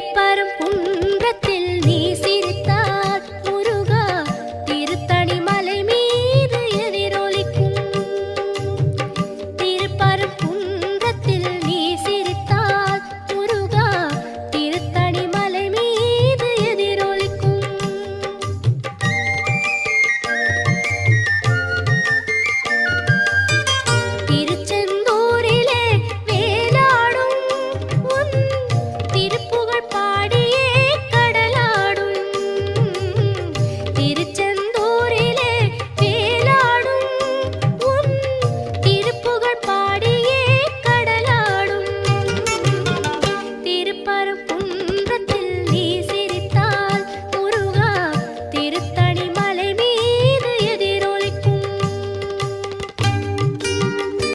திருப்பரம் குன்றத்தில் நீசி Trichy